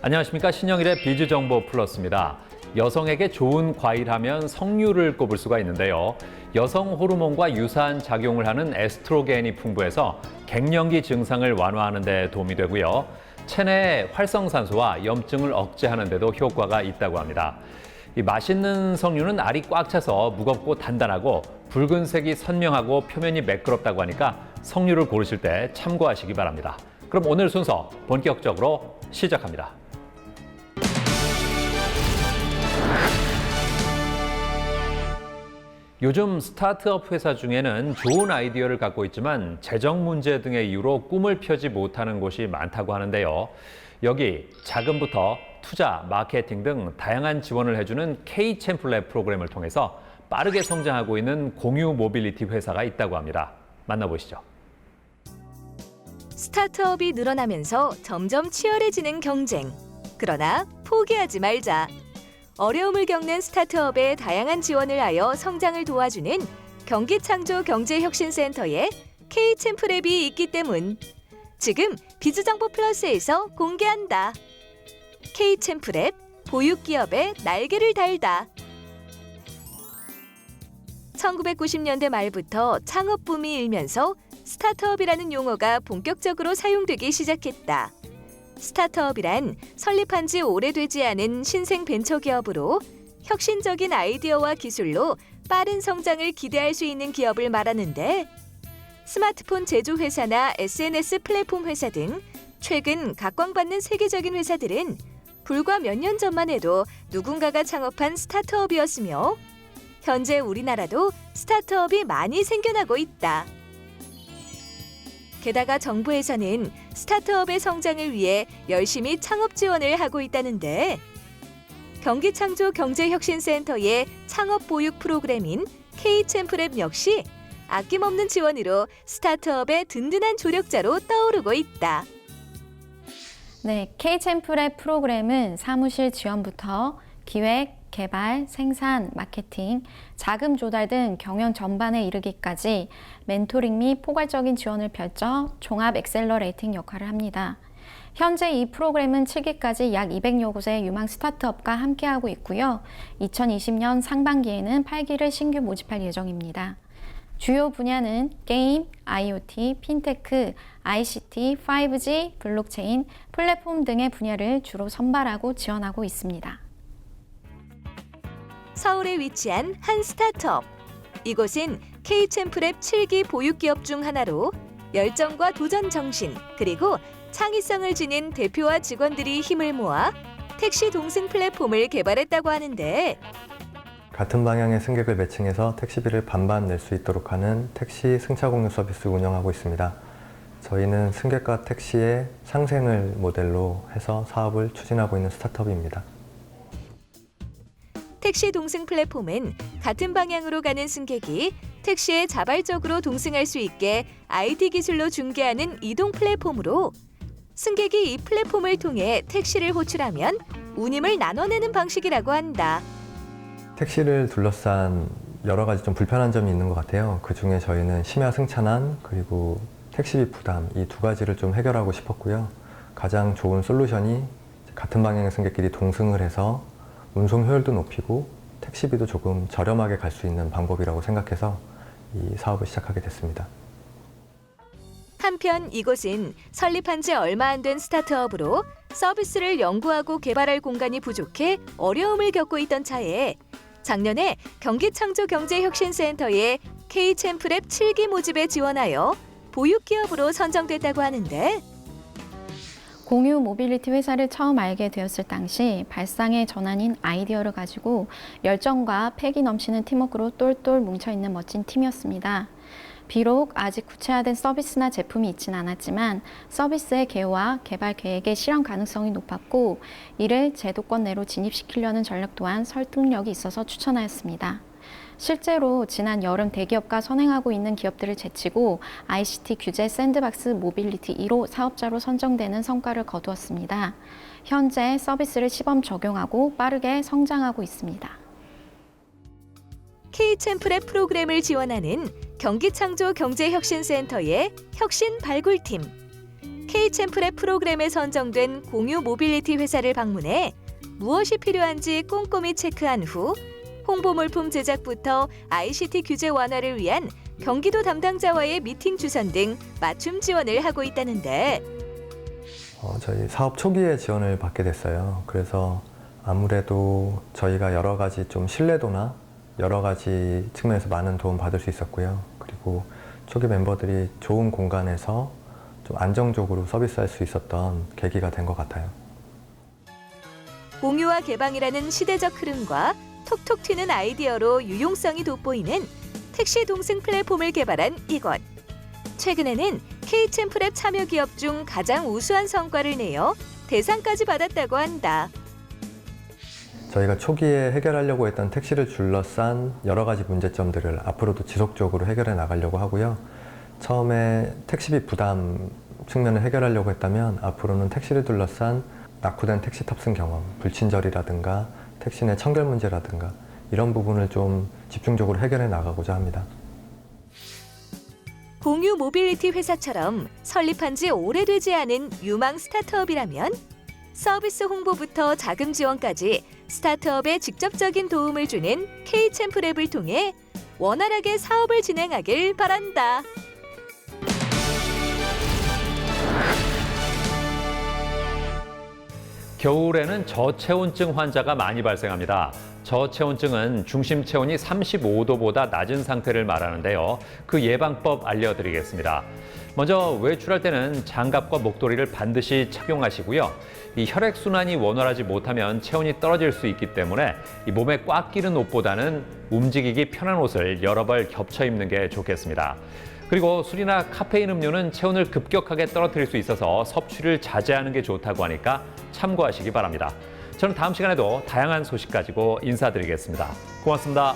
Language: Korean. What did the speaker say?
안녕하십니까 신영일의 비즈 정보 플러스입니다. 여성에게 좋은 과일하면 석류를 꼽을 수가 있는데요. 여성 호르몬과 유사한 작용을 하는 에스트로겐이 풍부해서 갱년기 증상을 완화하는 데 도움이 되고요. 체내 활성산소와 염증을 억제하는 데도 효과가 있다고 합니다. 이 맛있는 석류는 알이 꽉 차서 무겁고 단단하고 붉은색이 선명하고 표면이 매끄럽다고 하니까 석류를 고르실 때 참고하시기 바랍니다. 그럼 오늘 순서 본격적으로 시작합니다. 요즘 스타트업 회사 중에는 좋은 아이디어를 갖고 있지만 재정 문제 등의 이유로 꿈을 펴지 못하는 곳이 많다고 하는데요. 여기 자금부터 투자, 마케팅 등 다양한 지원을 해주는 K-챔플랩 프로그램을 통해서 빠르게 성장하고 있는 공유 모빌리티 회사가 있다고 합니다. 만나보시죠. 스타트업이 늘어나면서 점점 치열해지는 경쟁. 그러나 포기하지 말자. 어려움을 겪는 스타트업에 다양한 지원을 하여 성장을 도와주는 경기창조경제혁신센터에 K-챔프랩이 있기 때문. 지금 비즈정보 플러스에서 공개한다. K-챔프랩 보육기업의 날개를 달다. 1990년대 말부터 창업 붐이 일면서 스타트업이라는 용어가 본격적으로 사용되기 시작했다. 스타트업이란 설립한 지 오래되지 않은 신생 벤처 기업으로 혁신적인 아이디어와 기술로 빠른 성장을 기대할 수 있는 기업을 말하는데 스마트폰 제조 회사나 SNS 플랫폼 회사 등 최근 각광받는 세계적인 회사들은 불과 몇 년 전만 해도 누군가가 창업한 스타트업이었으며 현재 우리나라도 스타트업이 많이 생겨나고 있다. 게다가 정부에서는 스타트업의 성장을 위해 열심히 창업 지원을 하고 있다는데 경기창조경제혁신센터의 창업 보육 프로그램인 K-챔프랩 역시 아낌없는 지원으로 스타트업의 든든한 조력자로 떠오르고 있다. 네, K-챔플의 프로그램은 사무실 지원부터 기획, 개발, 생산, 마케팅, 자금 조달 등 경영 전반에 이르기까지 멘토링 및 포괄적인 지원을 펼쳐 종합 엑셀러레이팅 역할을 합니다. 현재 이 프로그램은 7기까지 약 200여 곳의 유망 스타트업과 함께하고 있고요. 2020년 상반기에는 8기를 신규 모집할 예정입니다. 주요 분야는 게임, IoT, 핀테크, ICT, 5G, 블록체인, 플랫폼 등의 분야를 주로 선발하고 지원하고 있습니다. 서울에 위치한 한 스타트업. 이곳은 K-챔프랩 7기 보육기업 중 하나로 열정과 도전 정신, 그리고 창의성을 지닌 대표와 직원들이 힘을 모아 택시 동승 플랫폼을 개발했다고 하는데 같은 방향의 승객을 매칭해서 택시비를 반반 낼 수 있도록 하는 택시 승차 공유 서비스 운영하고 있습니다. 저희는 승객과 택시의 상생을 모델로 해서 사업을 추진하고 있는 스타트업입니다. 택시 동승 플랫폼은 같은 방향으로 가는 승객이 택시에 자발적으로 동승할 수 있게 IT 기술로 중개하는 이동 플랫폼으로 승객이 이 플랫폼을 통해 택시를 호출하면 운임을 나눠내는 방식이라고 한다. 택시를 둘러싼 여러 가지 좀 불편한 점이 있는 것 같아요. 그 중에 저희는 심야 승차난 그리고 택시비 부담 이 두 가지를 좀 해결하고 싶었고요. 가장 좋은 솔루션이 같은 방향의 승객끼리 동승을 해서 운송 효율도 높이고 택시비도 조금 저렴하게 갈 수 있는 방법이라고 생각해서 이 사업을 시작하게 됐습니다. 한편 이곳은 설립한 지 얼마 안 된 스타트업으로 서비스를 연구하고 개발할 공간이 부족해 어려움을 겪고 있던 차에 작년에 경기창조경제혁신센터의 K-챔프랩 7기 모집에 지원하여 보육기업으로 선정됐다고 하는데 공유 모빌리티 회사를 처음 알게 되었을 당시 발상의 전환인 아이디어를 가지고 열정과 패기 넘치는 팀워크로 똘똘 뭉쳐있는 멋진 팀이었습니다. 비록 아직 구체화된 서비스나 제품이 있진 않았지만 서비스의 개요와 개발 계획의 실현 가능성이 높았고 이를 제도권 내로 진입시키려는 전략 또한 설득력이 있어서 추천하였습니다. 실제로 지난 여름 대기업과 선행하고 있는 기업들을 제치고 ICT 규제 샌드박스 모빌리티 1호 사업자로 선정되는 성과를 거두었습니다. 현재 서비스를 시범 적용하고 빠르게 성장하고 있습니다. K-챔프랩 프로그램을 지원하는 경기창조 경제혁신센터의 혁신 발굴팀. K챔프랩 프로그램에 선정된 공유 모빌리티 회사를 방문해 무엇이 필요한지 꼼꼼히 체크한 후 홍보 물품 제작부터 ICT 규제 완화를 위한 경기도 담당자와의 미팅 주선 등 맞춤 지원을 하고 있다는데 어, 저희 사업 초기에 지원을 받게 됐어요. 그래서 아무래도 저희가 여러 가지 좀 신뢰도나 여러 가지 측면에서 많은 도움 받을 수 있었고요. 그리고 초기 멤버들이 좋은 공간에서 좀 안정적으로 서비스할 수 있었던 계기가 된 것 같아요. 공유와 개방이라는 시대적 흐름과 톡톡 튀는 아이디어로 유용성이 돋보이는 택시 동승 플랫폼을 개발한 이곳. 최근에는 K챔프랩 참여 기업 중 가장 우수한 성과를 내어 대상까지 받았다고 한다. 저희가 초기에 해결하려고 했던 택시를 둘러싼 여러 가지 문제점들을 앞으로도 지속적으로 해결해 나가려고 하고요. 처음에 택시비 부담 측면을 해결하려고 했다면 앞으로는 택시를 둘러싼 낙후된 택시 탑승 경험, 불친절이라든가 내 청결 문제라든가 이런 부분을 좀 집중적으로 해결해 나가고자 합니다. 공유 모빌리티 회사처럼 설립한 지 오래되지 않은 유망 스타트업이라면 서비스 홍보부터 자금 지원까지 스타트업에 직접적인 도움을 주는 K챔프랩을 통해 원활하게 사업을 진행하길 바란다. 겨울에는 저체온증 환자가 많이 발생합니다. 저체온증은 중심 체온이 35도보다 낮은 상태를 말하는데요. 그 예방법 알려드리겠습니다. 먼저 외출할 때는 장갑과 목도리를 반드시 착용하시고요. 이 혈액 순환이 원활하지 못하면 체온이 떨어질 수 있기 때문에 이 몸에 꽉 끼는 옷보다는 움직이기 편한 옷을 여러 벌 겹쳐 입는 게 좋겠습니다. 그리고 술이나 카페인 음료는 체온을 급격하게 떨어뜨릴 수 있어서 섭취를 자제하는 게 좋다고 하니까 참고하시기 바랍니다. 저는 다음 시간에도 다양한 소식 가지고 인사드리겠습니다. 고맙습니다.